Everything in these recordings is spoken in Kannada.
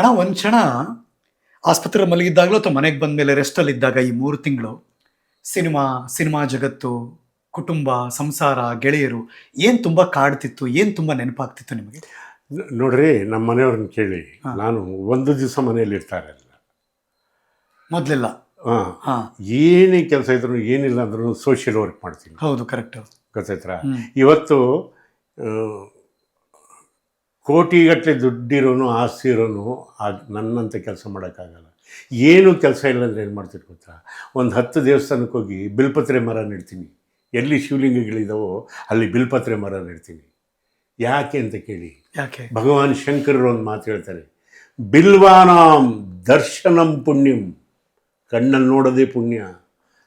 ಅಣ್ಣ ಒಂದು ಕ್ಷಣ ಆಸ್ಪತ್ರೆ ಮಲಗಿದ್ದಾಗಲೂ ಅಥವಾ ಮನೆಗೆ ಬಂದ ಮೇಲೆ ರೆಸ್ಟಲ್ಲಿ ಇದ್ದಾಗ ಈ ಮೂರು ತಿಂಗಳು ಸಿನಿಮಾ ಸಿನಿಮಾ ಜಗತ್ತು ಕುಟುಂಬ ಸಂಸಾರ ಗೆಳೆಯರು ಏನು ತುಂಬ ಕಾಡ್ತಿತ್ತು ಏನು ತುಂಬ ನೆನಪಾಗ್ತಿತ್ತು ನಿಮಗೆ? ನೋಡ್ರಿ ನಮ್ಮ ಮನೆಯವ್ರನ್ನ ಕೇಳಿ. ನಾನು ಒಂದು ದಿವಸ ಮನೆಯಲ್ಲಿ ಇರ್ತಾರೆ ಮೊದಲೆಲ್ಲ? ಹಾಂ. ಹಾಂ. ಏನೇ ಕೆಲಸ ಇದ್ರು ಏನಿಲ್ಲ ಅಂದ್ರೂ ಸೋಷಿಯಲ್ ವರ್ಕ್ ಮಾಡ್ತೀನಿ. ಹೌದು ಕರೆಕ್ಟ್ ಗೊತ್ತಾಯ್ತಾ. ಇವತ್ತು ಕೋಟಿಗಟ್ಟಲೆ ದುಡ್ಡಿರೋನು ಆಸ್ತಿ ಇರೋನು ಅದು ನನ್ನಂತ ಕೆಲಸ ಮಾಡೋಕ್ಕಾಗಲ್ಲ. ಏನು ಕೆಲಸ ಇಲ್ಲ ಅಂದರೆ ಏನು ಮಾಡ್ತೀರಿ ಗೊತ್ತಾ? ಒಂದು ಹತ್ತು ದೇವಸ್ಥಾನಕ್ಕೆ ಹೋಗಿ ಬಿಲ್ಪತ್ರೆ ಮರ ನೆಡ್ತೀನಿ. ಎಲ್ಲಿ ಶಿವಲಿಂಗಗಳಿದಾವೋ ಅಲ್ಲಿ ಬಿಲ್ಪತ್ರೆ ಮರ ನೆಡ್ತೀನಿ. ಯಾಕೆ ಅಂತ ಕೇಳಿ? ಯಾಕೆ? ಭಗವಾನ್ ಶಂಕರರು ಒಂದು ಮಾತು ಹೇಳ್ತಾರೆ. ಬಿಲ್ವಾನಾಂ ದರ್ಶನಂ ಪುಣ್ಯಂ. ಕಣ್ಣಲ್ಲಿ ನೋಡೋದೇ ಪುಣ್ಯ.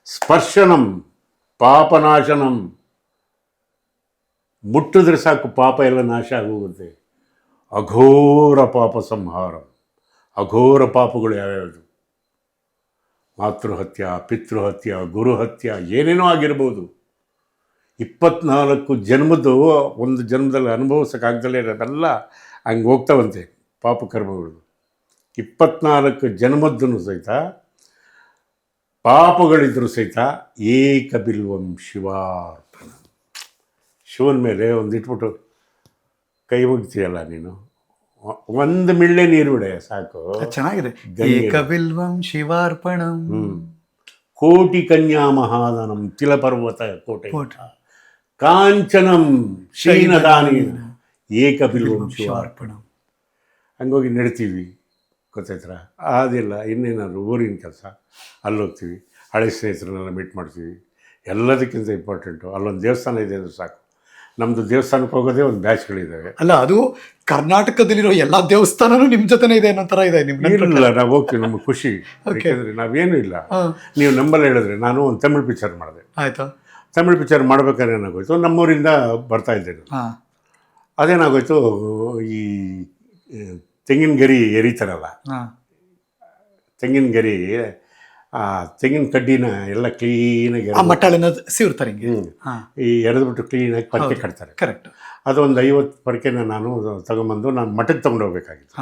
ಸ್ಪರ್ಶನಂ ಪಾಪನಾಶನಂ. ಮುಟ್ಟಿದ್ರೆ ಸಾಕು ಪಾಪ ಎಲ್ಲ ನಾಶ ಆಗೋಗುತ್ತೆ. ಅಘೋರ ಪಾಪ ಸಂಹಾರ. ಅಘೋರ ಪಾಪಗಳು ಯಾವ್ಯಾವುದು? ಮಾತೃಹತ್ಯ, ಪಿತೃಹತ್ಯ, ಗುರುಹತ್ಯ, ಏನೇನೋ ಆಗಿರ್ಬೋದು. ಇಪ್ಪತ್ನಾಲ್ಕು ಜನ್ಮದ್ದು ಒಂದು ಜನ್ಮದಲ್ಲಿ ಅನುಭವಿಸೋಕ್ಕಾಗ್ದಲೇ ಇರೋದೆಲ್ಲ ಹಂಗೆ ಹೋಗ್ತಾವಂತೆ ಪಾಪ ಕರ್ಮಗಳು ಇಪ್ಪತ್ನಾಲ್ಕು ಜನ್ಮದ್ದನ್ನು ಸಹಿತ, ಪಾಪಗಳಿದ್ರು ಸಹಿತ ಏಕ ಬಿಲ್ವಂ ಶಿವಾರ್ಪಣ. ಶಿವನ ಮೇಲೆ ಒಂದು ಇಟ್ಬಿಟ್ಟು ಕೈ ಮುಗ್ತೀಯಲ್ಲ ನೀನು? ಒಂದು ಮಿಳ್ಳೆ ನೀರು ಬಿಡೆ ಸಾಕು. ಚೆನ್ನಾಗಿದೆ. ಏಕಬಿಲ್ವಂ ಶಿವಾರ್ಪಣಂ. ಕೋಟಿ ಕನ್ಯಾ ಮಹಾದನಂ ತಿಲಪರ್ವತ ಕೋಟೆ. ಕೋಟೆ. ಕಾಂಚನಂ ಶೈನದಾನಿ ಏಕಬಿಲ್ವಂ ಶಿವಾರ್ಪಣ ಶಿವಾರ್ಪಣಂ. ಹಂಗೋಗಿ ನಡಿತೀವಿ ಗೊತ್ತಾಯ್ತರ? ಅದಿಲ್ಲ ಇನ್ನೇನಾದ್ರು ಊರಿನ ಕೆಲಸ ಅಲ್ಲಿ ಹೋಗ್ತೀವಿ ಹಳೆ ಸ್ನೇಹಿತರನ್ನೆಲ್ಲ ಮೀಟ್ ಮಾಡ್ತೀವಿ. ಎಲ್ಲದಕ್ಕಿಂತ ಇಂಪಾರ್ಟೆಂಟು ಅಲ್ಲೊಂದು ದೇವಸ್ಥಾನ ಇದೆ ಅಂದರೆ ಸಾಕು. ನಮ್ಮದು ದೇವಸ್ಥಾನಕ್ಕೆ ಹೋಗೋದೇ ಒಂದು ಬ್ಯಾಚ್ಗಳಿದ್ದಾವೆ ಅಲ್ಲ ಅದು ಕರ್ನಾಟಕದಲ್ಲಿರೋ ಎಲ್ಲ ದೇವಸ್ಥಾನನೂ ನಿಮ್ಮ ಜೊತೆನೇ ಇದೆ ಅನ್ನೋ ಥರ ಇದೆ ನಿಮ್ಮ ಇಲ್ಲ ನಾವು ಹೋಗ್ತೀವಿ ನಮ್ಗೆ ಖುಷಿ. ಯಾಕೆಂದರೆ ನಾವೇನು ಇಲ್ಲ. ನೀವು ನಂಬಲ್ಲ ಹೇಳಿದ್ರೆ ನಾನು ಒಂದು ತಮಿಳು ಪಿಕ್ಚರ್ ಮಾಡಿದೆ. ಆಯಿತು. ತಮಿಳ್ ಪಿಕ್ಚರ್ ಮಾಡ್ಬೇಕಾದ್ರೆ ಏನಾಗೋಯ್ತು? ನಮ್ಮೂರಿಂದ ಬರ್ತಾ ಇದ್ದೆ ಅದೇನಾಗೋಯ್ತು? ಈ ತೆಂಗಿನ ಗರಿ ಎರಿತಾರಲ್ಲ ತೆಂಗಿನ ಗರಿ ಆ ತೆಂಗಿನ ಕಡ್ಡಿನ ಎಲ್ಲ ಕ್ಲೀನಾಗಿ ಆ ಮಟ್ಟಾಳೆನ ಸಿವ್ರ್ತಾರೆ ಹಿಂಗೆ. ಹ್ಞೂ ಹಾ. ಈ ಕ್ಲೀನ್ ಕ್ಲೀನಾಗಿ ಪರಕೆ ಕಟ್ತಾರೆ. ಕರೆಕ್ಟ್ ಅದೊಂದು ಐವತ್ತು ಪರಕೆನ ನಾನು ತಗೊಂಬಂದು ನಾನು ಮಠಕ್ಕೆ ತೊಗೊಂಡು ಹೋಗ್ಬೇಕಾಗಿತ್ತು.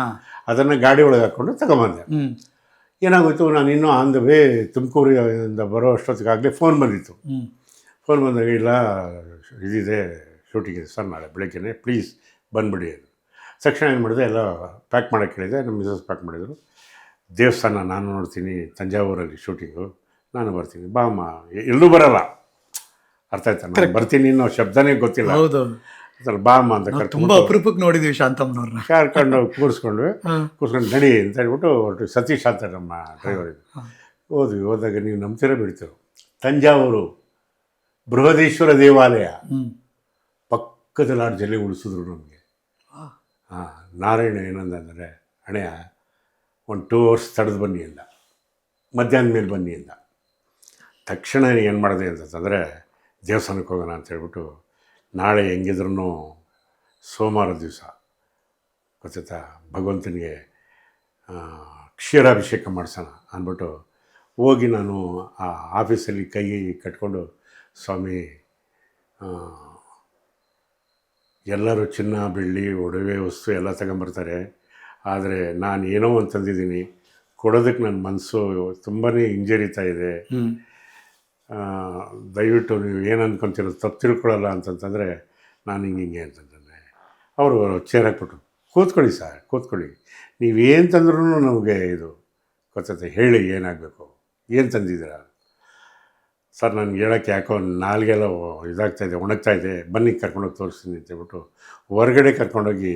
ಅದನ್ನು ಗಾಡಿ ಒಳಗೆ ಹಾಕ್ಕೊಂಡು ತಗೊಂಬಂದೆ. ಏನಾಗೋಯ್ತು ನಾನು ಇನ್ನೂ ಆನ್ ದ ವೇ ತುಮಕೂರಿಂದ ಬರೋ ಅಷ್ಟೊತ್ತಿಗಾಗಲೇ ಫೋನ್ ಬಂದಿತ್ತು. ಫೋನ್ ಬಂದಾಗ ಇಲ್ಲ ಇದಿದೆ ಶೂಟಿಂಗ್ ಇದೆ ಸರ್ ನಾಳೆ ಬೆಳಗ್ಗೆನೆ ಪ್ಲೀಸ್ ಬಂದ್ಬಿಡಿ ಅದು ತಕ್ಷಣ ಏನು ಮಾಡಿದೆ ಎಲ್ಲ ಪ್ಯಾಕ್ ಮಾಡೋಕ್ಕೆ ಹೇಳಿದೆ ನಮ್ಮ ಮಿಸಸ್ ಪ್ಯಾಕ್ ಮಾಡಿದರು. ದೇವಸ್ಥಾನ ನಾನು ನೋಡ್ತೀನಿ ತಂಜಾವೂರಲ್ಲಿ ಶೂಟಿಂಗು ನಾನು ಬರ್ತೀನಿ. ಬಾಮ್ಮ ಎಲ್ಲೂ ಬರಲ್ಲ. ಅರ್ಥ ಆಯ್ತಾ? ನಾನು ಬರ್ತೀನಿ ಅನ್ನೋ ಶಬ್ದನೇ ಗೊತ್ತಿಲ್ಲ. ಹೌದು ಅದ್ರಲ್ಲಿ ಬಾ ಅಮ್ಮ ಅಂತ ತುಂಬ ಅಪರೂಪಕ್ಕೆ ನೋಡಿದ್ವಿ ಶಾಂತಮ್ಮನವ್ರನ್ನ. ಕರ್ಕೊಂಡು ಕೂರಿಸ್ಕೊಂಡ್ವಿ. ಕೂರಿಸ್ಕೊಂಡು ಕೂರ್ಸ್ಕೊಂಡು ನಡಿ ಅಂತ ಹೇಳ್ಬಿಟ್ಟು ಒಟ್ಟು ಸತೀಶ್ ಅಂತ ನಮ್ಮ ಡ್ರೈವರ್ ಇದು. ಹೋದ್ವಿ. ಹೋದಾಗ ನೀವು ನಂಬ್ತೀರ ಬಿಡ್ತೀರೋ? ತಂಜಾವೂರು ಬೃಹದೇಶ್ವರ ದೇವಾಲಯ. ಪಕ್ಕದ ಲಾಡ್ಜಲ್ಲಿ ಉಳಿಸಿದ್ರು ನಮಗೆ. ಹಾಂ. ನಾರಾಯಣ ಏನಂದರೆ ಹಣೆಯ ಒಂದು ಟೂ ಅವರ್ಸ್ ತಡೆದು ಬನ್ನಿ ಅಂದ. ಮಧ್ಯಾಹ್ನ ಮೇಲೆ ಬನ್ನಿ ಅಂದ. ತಕ್ಷಣ ಏನು ಮಾಡಿದೆ ಅಂತಂದರೆ ದೇವಸ್ಥಾನಕ್ಕೆ ಹೋಗೋಣ ಅಂತ ಹೇಳ್ಬಿಟ್ಟು ನಾಳೆ ಹೆಂಗಿದ್ರೂ ಸೋಮವಾರ ದಿವಸ, ಗೊತ್ತಾಯ್ತಾ? ಭಗವಂತನಿಗೆ ಕ್ಷೀರಾಭಿಷೇಕ ಮಾಡಿಸೋಣ ಅಂದ್ಬಿಟ್ಟು ಹೋಗಿ ನಾನು ಆ ಆಫೀಸಲ್ಲಿ ಕೈ ಕಟ್ಕೊಂಡು, ಸ್ವಾಮಿ ಎಲ್ಲರೂ ಚಿನ್ನ, ಬೆಳ್ಳಿ, ಒಡವೆ, ವಸ್ತು ಎಲ್ಲ ತಗೊಂಬರ್ತಾರೆ. ಆದರೆ ನಾನು ಏನೋ ಒಂದು ತಂದಿದ್ದೀನಿ. ಕೊಡೋದಕ್ಕೆ ನನ್ನ ಮನಸ್ಸು ತುಂಬಾ ಹಿಂಜರಿತಾ ಇದೆ. ದಯವಿಟ್ಟು ನೀವು ಏನು ಅಂದ್ಕೊಂತೀರೋ ತಪ್ಪು ತಿಳ್ಕೊಳ್ಳಲ್ಲ ಅಂತಂತಂದರೆ ನಾನು ಹಿಂಗೆ ಹಿಂಗೆ ಅಂತಂದೆ ಅವರು ಚೇರ್ ಹಾಕ್ಬಿಟ್ಟು ಕೂತ್ಕೊಳ್ಳಿ ಸರ್ ಕೂತ್ಕೊಳ್ಳಿ. ನೀವೇನು ತಂದ್ರೂ ನಮಗೆ ಇದು ಗೊತ್ತೈತೆ ಹೇಳಿ ಏನಾಗಬೇಕು. ಏನು ತಂದಿದ್ದೀರಾ? ಸರ್ ನನಗೆ ಹೇಳೋಕ್ಕೆ ಯಾಕೋ ನಾಲ್ಗೆಲ್ಲ ಇದಾಗ್ತಾ ಇದೆ ಒಣಗ್ತಾ ಇದೆ. ಬನ್ನಿ ಕರ್ಕೊಂಡೋಗಿ ತೋರಿಸ್ತೀನಿ ಅಂತ ಹೇಳ್ಬಿಟ್ಟು ಹೊರಗಡೆ ಕರ್ಕೊಂಡೋಗಿ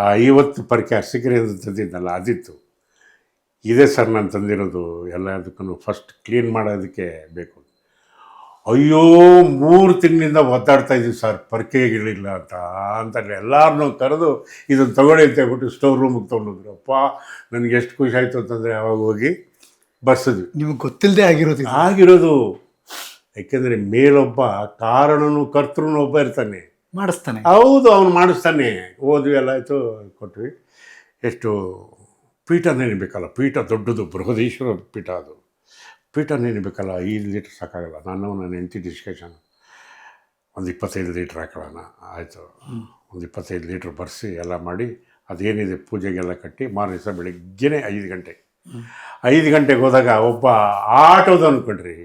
ಆ ಐವತ್ತು ಪರ್ಕೆ ಸಿಕ್ಕರೆ ಅಂತ ತಂದಿದ್ದಲ್ಲ ಅದಿತ್ತು. ಇದೆ ಸರ್ ನಾನು ತಂದಿರೋದು ಎಲ್ಲದಕ್ಕೂ ಫಸ್ಟ್ ಕ್ಲೀನ್ ಮಾಡೋದಕ್ಕೆ ಬೇಕು. ಅಯ್ಯೋ ಮೂರು ತಿಂಗಳಿಂದ ಒದ್ದಾಡ್ತಾ ಇದ್ದೀವಿ ಸರ್ ಪರ್ಕೆಗಳಿಲ್ಲ ಅಂತ ಅಂತ ಎಲ್ಲರನ್ನೂ ಕರೆದು ಇದನ್ನು ತಗೊಳ್ಳಿ ಅಂತ ಹೇಳ್ಬಿಟ್ಟು ಸ್ಟೋರ್ ರೂಮಿಗೆ ತೊಗೊಂಡಿದ್ರು. ಅಪ್ಪ ನನಗೆ ಎಷ್ಟು ಖುಷಿ ಆಯಿತು ಅಂತಂದರೆ ಅವಾಗ ಹೋಗಿ ಬರ್ಸಿದ್ವಿ. ನಿಮ್ಗೆ ಗೊತ್ತಿಲ್ಲದೆ ಆಗಿರೋದು ಆಗಿರೋದು. ಯಾಕೆಂದರೆ ಮೇಲೊಬ್ಬ ಕಾರಣನು ಕರ್ತೃನು ಒಬ್ಬ ಇರ್ತಾನೆ. ಮಾಡಿಸ್ತಾನೆ. ಹೌದು ಅವನು ಮಾಡಿಸ್ತಾನೆ. ಓದ್ವಿ ಎಲ್ಲ ಆಯಿತು ಕೊಟ್ವಿ. ಎಷ್ಟು ಪೀಠ ನೆನಿಬೇಕಲ್ಲ ಪೀಠ ದೊಡ್ಡದು ಬೃಹದೀಶ್ವರ ಪೀಠ ಅದು. ಪೀಠ ನೆನಿಬೇಕಲ್ಲ ಐದು ಲೀಟ್ರ್ ಸಾಕಾಗಲ್ಲ. ನಾನು ನನ್ನ ಹೆಂಡತಿ ಡಿಸ್ಕಷನ್ ಒಂದು ಇಪ್ಪತ್ತೈದು ಲೀಟ್ರ್ ಹಾಕೊಳ್ಳೋಣ ಆಯಿತು. ಒಂದು ಇಪ್ಪತ್ತೈದು ಲೀಟ್ರ್ ಬರೆಸಿ ಎಲ್ಲ ಮಾಡಿ ಅದೇನಿದೆ ಪೂಜೆಗೆಲ್ಲ ಕಟ್ಟಿ ಮಾರನೇ ದಿವಸ ಬೆಳಿಗ್ಗೆನೇ ಐದು ಗಂಟೆ. ಐದು ಗಂಟೆಗೆ ಹೋದಾಗ ಒಬ್ಬ ಆಟೋದು ಅಂದ್ಕೊಂಡ್ರಿ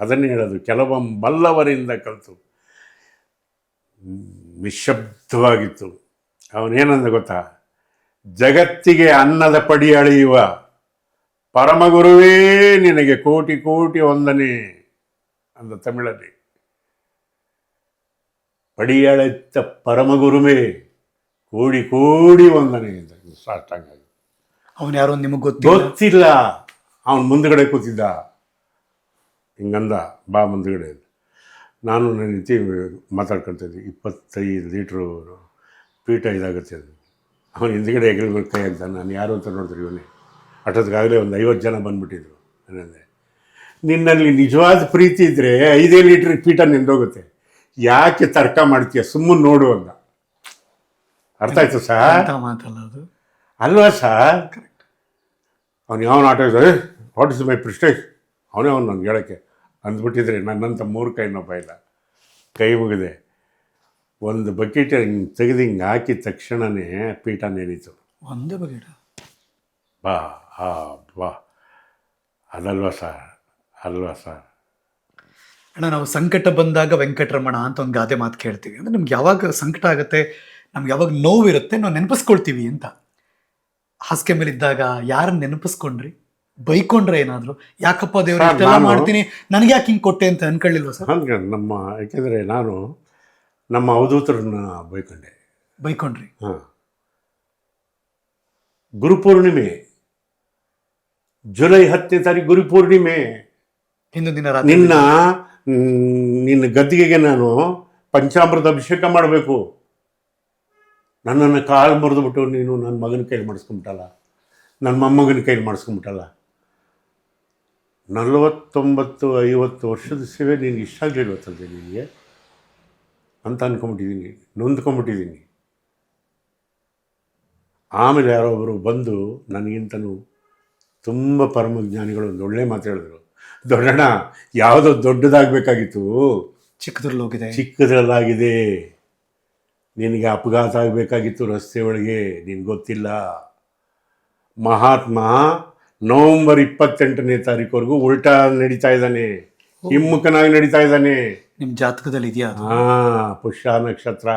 ಅದನ್ನೇ ಹೇಳೋದು ಕೆಲವೊಮ್ಮೆ ಬಲ್ಲವರಿಂದ ಕಲಿತು. ನಿಶಬ್ದವಾಗಿತ್ತು ಅವನೇನಂದ ಗೊತ್ತಾ? ಜಗತ್ತಿಗೆ ಅನ್ನದ ಪಡಿ ಅಳೆಯುವ ಪರಮಗುರುವೇ ನಿನಗೆ ಕೋಟಿ ಕೋಟಿ ವಂದನೆ ಅಂದ ತಮಿಳಲ್ಲಿ. ಪಡಿಯಳೆತ್ತ ಪರಮಗುರುವೇ ಕೋಡಿ ಕೋಡಿ ವಂದನೆ ಅಂತ ಸಾಷ್ಟಾಂಗ. ಅವನು ಯಾರೋ ನಿಮಗೆ ಗೊತ್ತಿಲ್ಲ? ಗೊತ್ತಿಲ್ಲ. ಅವನು ಮುಂದ್ಗಡೆ ಕೂತಿದ್ದ. ಹಿಂಗಂದ ಬಾ ಮುಂದ್ಗಡೆ. ನಾನು ನನ್ನ ಹೆಂಡತಿ ಮಾತಾಡ್ಕೊತಿದ್ದೆ ಇಪ್ಪತ್ತೈದು ಲೀಟ್ರು ಪೀಠ ಇದಾಗುತ್ತೆ ಅದು ಅವನು ಹಿಂದ್ಗಡೆ ಹೆಗಲ ಕೈ ಅಂತ ನಾನು ಯಾರು ಅಂತ ನೋಡಿದ್ರು ಇವನೇ. ಅಷ್ಟೊತ್ತಿಗಾಗಲೇ ಒಂದು ಐವತ್ತು ಜನ ಬಂದ್ಬಿಟ್ಟಿದ್ರು. ಏನಂದರೆ ನಿನ್ನಲ್ಲಿ ನಿಜವಾದ ಪ್ರೀತಿ ಇದ್ದರೆ ಐದೇ ಲೀಟ್ರ್ ಪೀಠ ನಿಂದೋಗುತ್ತೆ. ಯಾಕೆ ತರ್ಕ ಮಾಡ್ತೀಯ ಸುಮ್ಮನೆ ನೋಡು ಅಂತ ಅರ್ಥ ಆಯ್ತು ಮಾತಲ್ಲ ಅದು? ಅಲ್ವಾ ಸರ್ ಅವ್ನು ಯಾವ ಆಟ ಇದ್ದಾರೆ ವಾಟ್ ಇಸ್ ಮೈ ಪ್ರಿಸ್ಟೇಜ್ ಅವನೇ ಅವ್ನು ನನಗೆ ಹೇಳೋಕ್ಕೆ ಅಂದ್ಬಿಟ್ಟಿದ್ರೆ ನನ್ನಂಥ ಕೈ ನೋ ಇಲ್ಲ ಕೈ ಮುಗಿದೆ. ಒಂದು ಬಕೆಟ್ ಹಿಂಗೆ ತೆಗೆದು ಹಿಂಗೆ ಹಾಕಿದ ತಕ್ಷಣವೇ ಪೀಠ ನೆನೀತು. ಒಂದೇ ಬಕೆಟ ಬಾ ಆ ಬಾ. ಅದಲ್ವಾ ಸರ್ ಅಲ್ವಾ ಸರ್ ಅಣ್ಣ ನಾವು ಸಂಕಟ ಬಂದಾಗ ವೆಂಕಟರಮಣ ಅಂತ ಒಂದು ಗಾದೆ ಮಾತು ಕೇಳ್ತೀವಿ. ಅಂದರೆ ನಮ್ಗೆ ಯಾವಾಗ ಸಂಕಟ ಆಗುತ್ತೆ ನಮ್ಗೆ ಯಾವಾಗ ನೋವಿರುತ್ತೆ ನಾವು ನೆನಪಿಸ್ಕೊಳ್ತೀವಿ ಅಂತ. ಹಾಸಿಗೆ ಮೇಲಿದ್ದಾಗ ಯಾರನ್ನ ನೆನಪಿಸ್ಕೊಂಡ್ರಿ? ಬೈಕೊಂಡ್ರೆ ಏನಾದ್ರು? ಯಾಕಪ್ಪ ದೇವ್ರ ಇಷ್ಟೆಲ್ಲ ಮಾಡ್ತೀನಿ. ನನಗೆ ಯಾಕೆ ಹಿಂಗೆ ಕೊಟ್ಟೆ ಅಂತ ಅನ್ಕೊಳ್ಳಿಲ್ವ ಸರ್? ಹಂಗೆ ನಮ್ಮ ಯಾಕೆಂದರೆ ನಾನು ನಮ್ಮ ಅವಧೂತರನ್ನ ಬೈಕೊಂಡೆ. ಬೈಕೊಂಡ್ರಿ. ಹಾಂ. ಗುರುಪೂರ್ಣಿಮೆ ಜುಲೈ ಹತ್ತನೇ ತಾರೀಕು ಗುರುಪೂರ್ಣಿಮೆ ಹಿಂದಿನ ದಿನ ರಾತ್ರಿ ನಿನ್ನ ನಿನ್ನ ಗದ್ದಿಗೆಗೆ ನಾನು ಪಂಚಾಮೃತ ಅಭಿಷೇಕ ಮಾಡಬೇಕು. ನನ್ನನ್ನು ಕಾಲು ಮುರಿದ್ಬಿಟ್ಟು ನೀನು ನನ್ನ ಮಗನ ಕೈಲಿ ಮಾಡಿಸ್ಕೊಂಬಿಟ್ಟಲ್ಲ. ನನ್ನ ಮೊಮ್ಮಗನ ಕೈಲಿ ಮಾಡಿಸ್ಕೊಂಬಿಟ್ಟಲ್ಲ. ನಲವತ್ತೊಂಬತ್ತು ಐವತ್ತು ವರ್ಷದ ಸೇವೆ ನಿನಗೆ ಇಷ್ಟ ಆಗಲಿಲ್ಲ ತಂದೆ ನಿನಗೆ? ಅಂತ ಅಂದ್ಕೊಂಬಿಟ್ಟಿದ್ದೀನಿ ನೊಂದ್ಕೊಂಬಿಟ್ಟಿದ್ದೀನಿ ಆಮೇಲೆ ಯಾರೋ ಒಬ್ಬರು ಬಂದು ನನಗಿಂತನೂ ತುಂಬ ಪರಮಜ್ಞಾನಿಗಳು ಒಂದು ಒಳ್ಳೆ ಮಾತು ಹೇಳಿದ್ರು. ದೊಡ್ಡಣ್ಣ ಯಾವುದೋ ದೊಡ್ಡದಾಗಬೇಕಾಗಿತ್ತು. ಚಿಕ್ಕದ್ರಲ್ಲೋಗಿದೆ ಚಿಕ್ಕದ್ರಲ್ಲಾಗಿದೆ. ನಿನಗೆ ಅಪಘಾತ ಆಗಬೇಕಾಗಿತ್ತು ರಸ್ತೆ ಒಳಗೆ ನಿನ್ಗೆ ಗೊತ್ತಿಲ್ಲ. ಮಹಾತ್ಮ ನವೆಂಬರ್ ಇಪ್ಪತ್ತೆಂಟನೇ ತಾರೀಕುವರೆಗೂ ಉಲ್ಟಾ ನಡೀತಾ ಇದ್ದಾನೆ. ಹಿಮ್ಮುಖನಾಗಿ ನಡೀತಾ ಇದ್ದಾನೆ. ನಿಮ್ಮ ಜಾತಕದಲ್ಲಿ ಇದೆಯಾ ಹಾ ಪುಷ್ಯ ನಕ್ಷತ್ರ.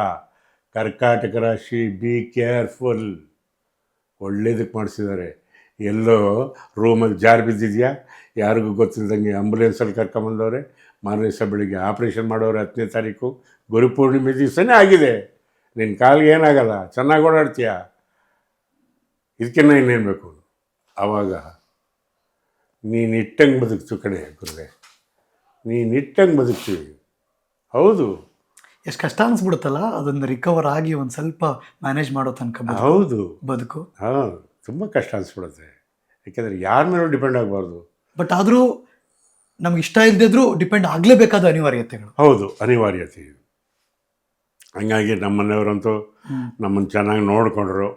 ಕರ್ಕಾಟಕ ರಾಶಿ ಬಿ ಕೇರ್ಫುಲ್ ಒಳ್ಳೇದಕ್ಕೆ ಮಾಡಿಸಿದ್ದಾರೆ. ಎಲ್ಲೋ ರೂಮಲ್ಲಿ ಜಾರು ಬಿದ್ದಿದೆಯಾ? ಯಾರಿಗೂ ಗೊತ್ತಿಲ್ದಂಗೆ ಆಂಬುಲೆನ್ಸಲ್ಲಿ ಕರ್ಕೊಂಬಂದವ್ರೆ ಮಾರನೇ ಸಹ ಬೆಳಿಗ್ಗೆ ಆಪ್ರೇಷನ್ ಮಾಡೋರು ಹತ್ತನೇ ತಾರೀಕು. ಗುರುಪೂರ್ಣಿಮೆ ದಿವಸನೇ ಆಗಿದೆ. ನಿನ್ನ ಕಾಲಿಗೆ ಏನಾಗಲ್ಲ? ಚೆನ್ನಾಗಿ ಓಡಾಡ್ತೀಯ? ಇದಕ್ಕಿನ್ನ ಇನ್ನೇನು ಬೇಕು? ಆವಾಗ ನೀನು ಇಟ್ಟಂಗೆ ಬದುಕ್ತು ಕಡೆ ಗುರುವೆ ನೀನು ಇಟ್ಟಂಗೆ ಬದುಕ್ತೀವಿ ಹೌದು. ಎಷ್ಟು ಕಷ್ಟ ಅನ್ಸ್ಬಿಡುತ್ತಲ್ಲ ಅದನ್ನು ರಿಕವರ್ ಆಗಿ ಒಂದು ಸ್ವಲ್ಪ ಮ್ಯಾನೇಜ್ ಮಾಡೋ ತನಕ ಹೌದು. ಬದುಕು. ಹಾಂ ತುಂಬ ಕಷ್ಟ ಅನಿಸ್ಬಿಡುತ್ತೆ. ಯಾಕೆಂದರೆ ಯಾರ ಮೇಲೂ ಡಿಪೆಂಡ್ ಆಗಬಾರ್ದು. ಬಟ್ ಆದರೂ ನಮ್ಗೆ ಇಷ್ಟ ಇಲ್ಲದಿದ್ರೂ ಡಿಪೆಂಡ್ ಆಗಲೇಬೇಕಾದ ಅನಿವಾರ್ಯತೆಗಳು. ಹೌದು ಅನಿವಾರ್ಯತೆ ಇದು. ಹಂಗಾಗಿ ನಮ್ಮ ಮನೆಯವರಂತೂ. ನಮ್ಮನ್ನು ಚೆನ್ನಾಗಿ ನೋಡಿಕೊಂಡ್ರು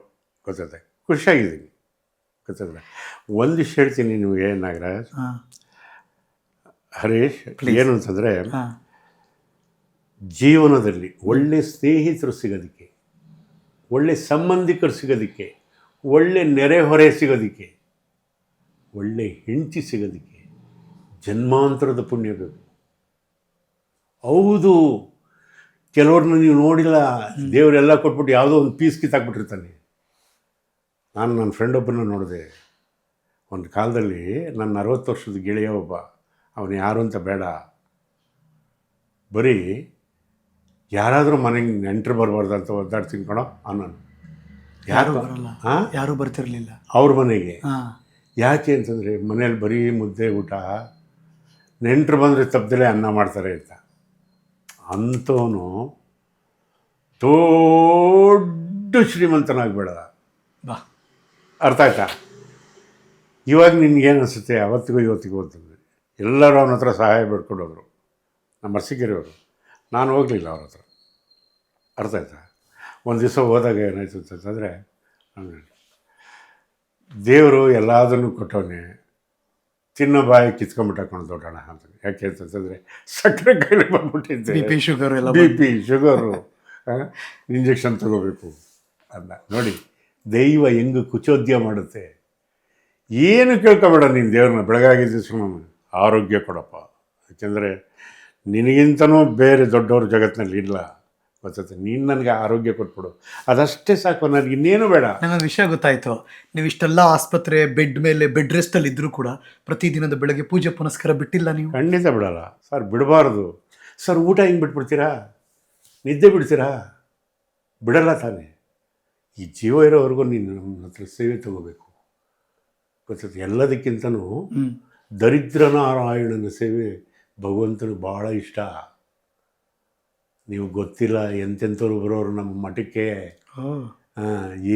ಗೊತ್ತೈತೆ? ಖುಷಿಯಾಗಿದ್ದೀನಿ. ಗೊತ್ತದೆ ಒಂದಿಷ್ಟು ಹೇಳ್ತೀನಿ ನಿಮಗೆ ನಾಗರಾಜ್. ಹರೀಶ್. ಏನು ಅಂತಂದರೆ ಜೀವನದಲ್ಲಿ ಒಳ್ಳೆ ಸ್ನೇಹಿತರು ಸಿಗೋದಕ್ಕೆ ಒಳ್ಳೆ ಸಂಬಂಧಿಕರು ಸಿಗೋದಕ್ಕೆ ಒಳ್ಳೆ ನೆರೆಹೊರೆ ಸಿಗೋದಕ್ಕೆ ಒಳ್ಳೆ ಹೆಂಡತಿ ಸಿಗೋದಕ್ಕೆ ಜನ್ಮಾಂತರದ ಪುಣ್ಯ ಬೇಕು. ಹೌದು. ಕೆಲವ್ರನ್ನ ನೀವು ನೋಡಿಲ್ಲ ದೇವರೆಲ್ಲ ಕೊಟ್ಬಿಟ್ಟು ಯಾವುದೋ ಒಂದು ಪೀಸ್ ಕಿತ್ತಾಕ್ಬಿಟ್ಟಿರ್ತಾನೆ ನಾನು ನನ್ನ ಫ್ರೆಂಡ್ ಒಬ್ಬನ ನೋಡಿದೆ. ಒಂದು ಕಾಲದಲ್ಲಿ ನನ್ನ ಅರವತ್ತು ವರ್ಷದ ಗೆಳೆಯ ಒಬ್ಬ. ಅವನು ಯಾರು ಅಂತ ಬೇಡ. ಬರೀ ಯಾರಾದರೂ ಮನೆಗೆ ನೆಂಟರು ಬರಬಾರ್ದು ಅಂತ ಒದ್ದಾಡ್ತೀನಿ ಕಣೋ ಅನ್ನೋನು ಯಾರು ಬರಲ್ಲ. ಹಾಂ ಯಾರು ಬರ್ತಿರಲಿಲ್ಲ. ಅವ್ರ ಮನೆಗೆ. ಹಾ. ಯಾಕೆ ಅಂತಂದರೆ ಮನೇಲಿ ಬರೀ ಮುದ್ದೆ ಊಟ ನೆಂಟರು ಬಂದರೆ ತಪ್ಪದಲ್ಲೇ ಅನ್ನ ಮಾಡ್ತಾರೆ ಅಂತ. ಅಂಥವನು ದೊಡ್ಡ ಶ್ರೀಮಂತನಾಗಬೇಡ. ಬಾ. ಅರ್ಥ ಆಯ್ತಾ? ಇವಾಗ ನಿನಗೇನು ಅನಿಸುತ್ತೆ? ಅವತ್ತಿಗೂ ಇವತ್ತಿಗೂ ಅಂತಂದರೆ ಎಲ್ಲರೂ ಅವನ ಹತ್ರ ಸಹಾಯ ಬೇಡ್ಕೊಂಡು ಹೋದರು ನಮ್ಮ ಅವರು ನಾನು ಹೋಗಲಿಲ್ಲ ಅವ್ರ ಹತ್ರ. ಅರ್ಥ ಆಯ್ತಾ? ಒಂದು ದಿವಸ ಹೋದಾಗ ಏನಾಯ್ತು ಅಂತಂದರೆ ದೇವರು ಎಲ್ಲದನ್ನು ಕೊಟ್ಟವನೇ. ತಿನ್ನೋ ಬಾಯಿ ಕಿತ್ಕೊಂಡ್ಬಿಟ್ಟ ದೊಡ್ಡಣ ಅಂತ. ಯಾಕೆ ಅಂತಂದರೆ ಸಕ್ಕರೆ ಕೈಲಿ ಬಂದ್ಬಿಟ್ಟಿದ್ದೆ. ಬಿ ಪಿ ಶುಗರ್ ಎಲ್ಲ ಬಿ ಪಿ ಶುಗರು. ಇಂಜೆಕ್ಷನ್ ತಗೋಬೇಕು ಅಲ್ಲ ನೋಡಿ ದೈವ ಹೆಂಗೆ ಕುಚೋದ್ಯ ಮಾಡುತ್ತೆ? ಏನು ಕೇಳ್ಕೊಬೇಡ ನೀನು ದೇವ್ರನ್ನ ಬೆಳಗಾಗಿದ್ದ ಸುಮ್ಮನೆ ಆರೋಗ್ಯ ಕೊಡಪ್ಪ. ಯಾಕೆಂದರೆ ನಿನಗಿಂತನೂ ಬೇರೆ ದೊಡ್ಡವ್ರ ಜಗತ್ತಿನಲ್ಲಿ ಇಲ್ಲ. ಗೊತ್ತೈತೆ ನೀನು ನನಗೆ ಆರೋಗ್ಯ ಕೊಟ್ಬಿಡು. ಅದಷ್ಟೇ ಸಾಕು ನನಗೆ ಇನ್ನೇನು ಬೇಡ. ನನಗೆ ವಿಷಯ ಗೊತ್ತಾಯಿತು. ನೀವು ಇಷ್ಟೆಲ್ಲ ಆಸ್ಪತ್ರೆ ಬೆಡ್ ಮೇಲೆ ಬೆಡ್ ರೆಸ್ಟಲ್ಲಿ ಇದ್ದರೂ ಕೂಡ ಪ್ರತಿದಿನದ ಬೆಳಗ್ಗೆ ಪೂಜೆ ಪುನಸ್ಕಾರ ಬಿಟ್ಟಿಲ್ಲ ನೀವು? ಖಂಡಿತ ಬಿಡಲ್ಲ. ಸರ್ ಬಿಡಬಾರ್ದು. ಸರ್ ಊಟ ಹಿಂಗೆ ಬಿಟ್ಬಿಡ್ತೀರಾ? ನಿದ್ದೆ ಬಿಡ್ತೀರಾ? ಬಿಡಲ್ಲ ತಾನೇ. ಈ ಜೀವ ಇರೋವರೆಗೂ ನೀನು ನಮ್ಮ ಹತ್ರ ಸೇವೆ ತಗೋಬೇಕು. ಗೊತ್ತೈತೆ ಎಲ್ಲದಕ್ಕಿಂತನೂ ದರಿದ್ರನಾರಾಯಣನ ಸೇವೆ ಭಗವಂತನು ಭಾಳ ಇಷ್ಟ. ನೀವು ಗೊತ್ತಿಲ್ಲ ಎಂತೆಂಥವ್ರು ಬರೋರು ನಮ್ಮ ಮಠಕ್ಕೆ.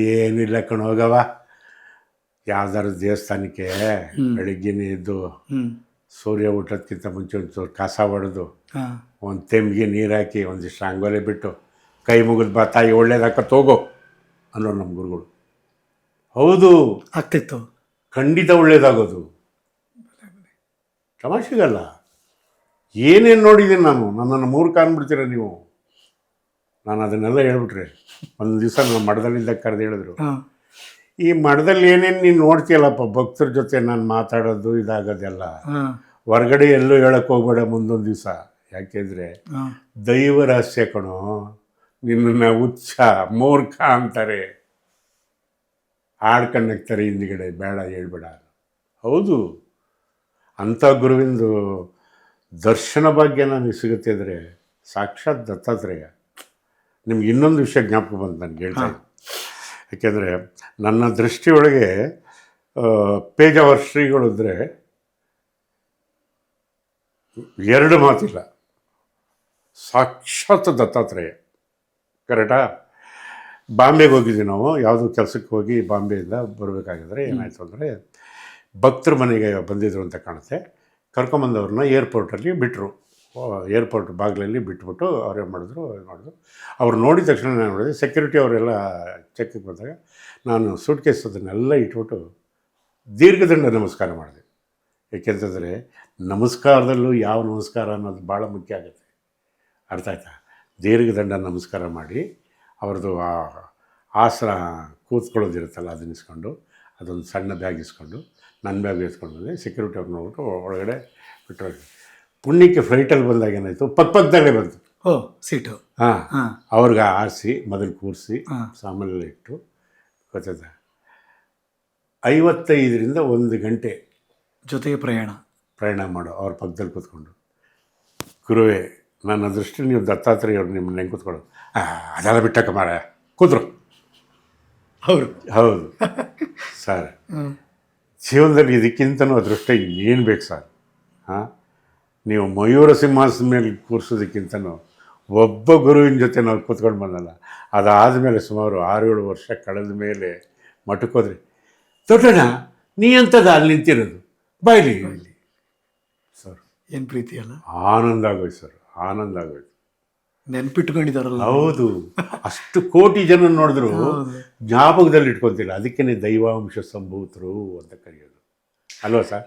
ಏನಿಲ್ಲ ಕಣ ಹೋಗವ ಯಾವ್ದಾದ್ರು ದೇವಸ್ಥಾನಕ್ಕೆ ಬೆಳಿಗ್ಗೆನೆ ಎದ್ದು ಸೂರ್ಯ ಊಟಕ್ಕಿಂತ ಮುಂಚೆ ಒಂದು ಕಸ ಹೊಡೆದು ಒಂದು ತೆಮ್ಗೆ ನೀರು ಹಾಕಿ ಒಂದಿಷ್ಟು ರಂಗೋಲೆ ಬಿಟ್ಟು ಕೈ ಮುಗಿದು ಬಾ ತಾಯಿ ಒಳ್ಳೇದಾಕತ್ ಹೋಗೋ ಅನ್ನೋರು ನಮ್ಮ ಗುರುಗಳು. ಹೌದು. ಆಗ್ತಿತ್ತು. ಖಂಡಿತ ಒಳ್ಳೇದಾಗೋದು. ತಮಾಷೆಗಲ್ಲ. ಏನೇನು ನೋಡಿದ್ದೀನಿ ನಾನು? ನನ್ನನ್ನು ಮೂರು ಕಾಣ್ಬಿಡ್ತೀರ ನೀವು? ನಾನು ಅದನ್ನೆಲ್ಲ ಹೇಳ್ಬಿಟ್ರೆ. ಒಂದು ದಿವಸ ನಾನು ಮಠದಲ್ಲಿದ್ದ ಕರೆದು ಹೇಳಿದ್ರು. ಈ ಮಠದಲ್ಲಿ ಏನೇನು ನೀನು ನೋಡ್ತೀಯಲ್ಲಪ್ಪ? ಭಕ್ತರ ಜೊತೆ ನಾನು ಮಾತಾಡೋದು ಇದಾಗೋದೆಲ್ಲ. ಹೊರಗಡೆ ಎಲ್ಲೂ ಹೇಳಕ್ಕೆ ಹೋಗ್ಬೇಡ ಮುಂದೊಂದು ದಿವಸ. ಯಾಕೆಂದರೆ ದೈವ ರಹಸ್ಯ ಕಣೋ. ನಿನ್ನನ್ನು ಉತ್ಸಾಹ ಮೂರ್ಖ ಅಂತಾರೆ. ಆಡ್ಕೊಂಡಾಗ್ತಾರೆ ಹಿಂದ್ಗಡೆ, ಬೇಡ, ಹೇಳ್ಬೇಡ. ಹೌದು. ಅಂಥ ಗುರುವಿಂದು ದರ್ಶನ ಬಗ್ಗೆ ನನಗೆ ಸಿಗುತ್ತೆ ಅಂದರೆ ಸಾಕ್ಷಾತ್ ದತ್ತಾತ್ರೇಯ. ನಿಮ್ಗೆ ಇನ್ನೊಂದು ವಿಷಯ ಜ್ಞಾಪಕ ಬಂತು ನನಗೆ ಹೇಳ್ತಾ ಇದ್ದೀನಿ. ಯಾಕೆಂದರೆ ನನ್ನ ದೃಷ್ಟಿಯೊಳಗೆ ಪೇಜಾವರ್ ಶ್ರೀಗಳು ಅಂದರೆ ಎರಡು ಮಾತಿಲ್ಲ. ಸಾಕ್ಷಾತ್ ದತ್ತಾತ್ರೇಯ. ಕರೆಕ್ಟಾ? ಬಾಂಬೆಗೆ ಹೋಗಿದ್ವಿ ನಾವು. ಯಾವುದೋ ಕೆಲಸಕ್ಕೆ ಹೋಗಿ ಬಾಂಬೆಯಿಂದ ಬರಬೇಕಾಗಿದ್ರೆ ಏನಾಯಿತು ಅಂದರೆ ಭಕ್ತರ ಮನೆಗೆ ಬಂದಿದ್ರು ಅಂತ ಕಾಣುತ್ತೆ. ಕರ್ಕೊಂಬಂದವ್ರನ್ನ ಏರ್ಪೋರ್ಟಲ್ಲಿ ಬಿಟ್ಟರು ಏರ್ಪೋರ್ಟ್ ಬಾಗಿಲಲ್ಲಿ ಬಿಟ್ಬಿಟ್ಟು ಅವ್ರೇನು ಮಾಡಿದ್ರು ಮಾಡಿದ್ರು. ಅವ್ರು ನೋಡಿದ ತಕ್ಷಣ ನಾನು ನೋಡಿದೆ ಸೆಕ್ಯೂರಿಟಿ ಅವರೆಲ್ಲ ಚೆಕ್ಗೆ ಬಂದಾಗ ನಾನು ಸೂಟ್ ಕೇಸ್ ಅದನ್ನೆಲ್ಲ ಇಟ್ಬಿಟ್ಟು ದೀರ್ಘದಂಡ ನಮಸ್ಕಾರ ಮಾಡಿದೆ. ಏಕೆಂತಂದರೆ ನಮಸ್ಕಾರದಲ್ಲೂ ಯಾವ ನಮಸ್ಕಾರ ಅನ್ನೋದು ಭಾಳ ಮುಖ್ಯ ಆಗುತ್ತೆ. ಅರ್ಥ ಆಯ್ತಾ? ದೀರ್ಘದಂಡ ನಮಸ್ಕಾರ ಮಾಡಿ ಅವ್ರದ್ದು ಆ ಆಸನ ಕೂತ್ಕೊಳ್ಳೋದಿರುತ್ತಲ್ಲ ಅದನ್ನ ಇಸ್ಕೊಂಡು ಅದೊಂದು ಸಣ್ಣ ಬ್ಯಾಗ್ ಇಸ್ಕೊಂಡು ನನ್ನ ಬ್ಯಾಗ್ ಇಸ್ಕೊಂಡು ಬಂದೆ. ಸೆಕ್ಯೂರಿಟಿ ಅವ್ರು ನೋಡ್ಬಿಟ್ಟು ಒಳಗಡೆ ಬಿಟ್ಟು ಪುಣ್ಯಕ್ಕೆ ಫ್ಲೈಟಲ್ಲಿ ಬಂದಾಗ ಏನಾಯಿತು? ಪಕ್ಕದಲ್ಲೇ ಬಂತು. Oh seat. ಹಾಂ ಹಾಂ. ಅವ್ರಿಗೆ ಆರಿಸಿ ಮೊದಲು ಕೂರಿಸಿ. ಸಾಮಾನೆಲ್ಲ ಇಟ್ಟು ಗೊತ್ತದ ಐವತ್ತೈದರಿಂದ ಒಂದು ಗಂಟೆ ಜೊತೆಗೆ ಪ್ರಯಾಣ. ಪ್ರಯಾಣ ಮಾಡು ಅವ್ರ ಪಕ್ಕದಲ್ಲಿ ಕೂತ್ಕೊಂಡು. ಗುರುವೇ ನನ್ನ ದೃಷ್ಟಿ ನೀವು ದತ್ತಾತ್ರೇಯ ಅವ್ರು ನಿಮ್ಮನ್ನ ಹೆಂಗೆ ಕೂತ್ಕೊಳ್ಳೋದು? ಅದೆಲ್ಲ ಬಿಟ್ಟಕ್ಕ ಮಾರ ಕೂತ್ರು. ಹೌದು. ಹೌದು. ಸರ್. ಜೀವನದಲ್ಲಿ ಇದಕ್ಕಿಂತನೂ ಅದೃಷ್ಟ ಏನು ಬೇಕು ಸರ್? ಹಾಂ? ನೀವು ಮಯೂರ ಸಿಂಹಾಸನ ಮೇಲೆ ಕೂರಿಸೋದಕ್ಕಿಂತನೂ ಒಬ್ಬ ಗುರುವಿನ ಜೊತೆ ನಾವು ಕೂತ್ಕೊಂಡು ಬಂದಲ್ಲ ಅದಾದಮೇಲೆ ಸುಮಾರು ಆರು ಏಳು ವರ್ಷ ಕಳೆದ ಮೇಲೆ ಮಠಕ್ಕೆ ಹೋದ್ರಿ ದೊಡ್ಡಣ್ಣ ನೀ ಅಂಥದ್ದು ಅಲ್ಲಿ ನಿಂತಿರೋದು? ಬಾಯ್ಲಿ. ಇಲ್ಲಿ ಸರ್. ಏನು ಪ್ರೀತಿ ಅಲ್ಲ? ಆನಂದ ಆಗೋಯ್ತು ಸರ್. ಆನಂದ ಆಗಬೇಕು ನೆನ್ಪಿಟ್ಕೊಂಡಿದಾರಲ್ಲ ಹೌದು. ಅಷ್ಟು ಕೋಟಿ ಜನ ನೋಡಿದ್ರು ಜ್ಞಾಪಕದಲ್ಲಿ ಇಟ್ಕೊತಿಲ್ಲ ಅದಕ್ಕೇ ದೈವಾಂಶ ಸಂಭೂತರು ಅಂತ ಕರೆಯೋದು. ಅಲ್ವಾ ಸರ್?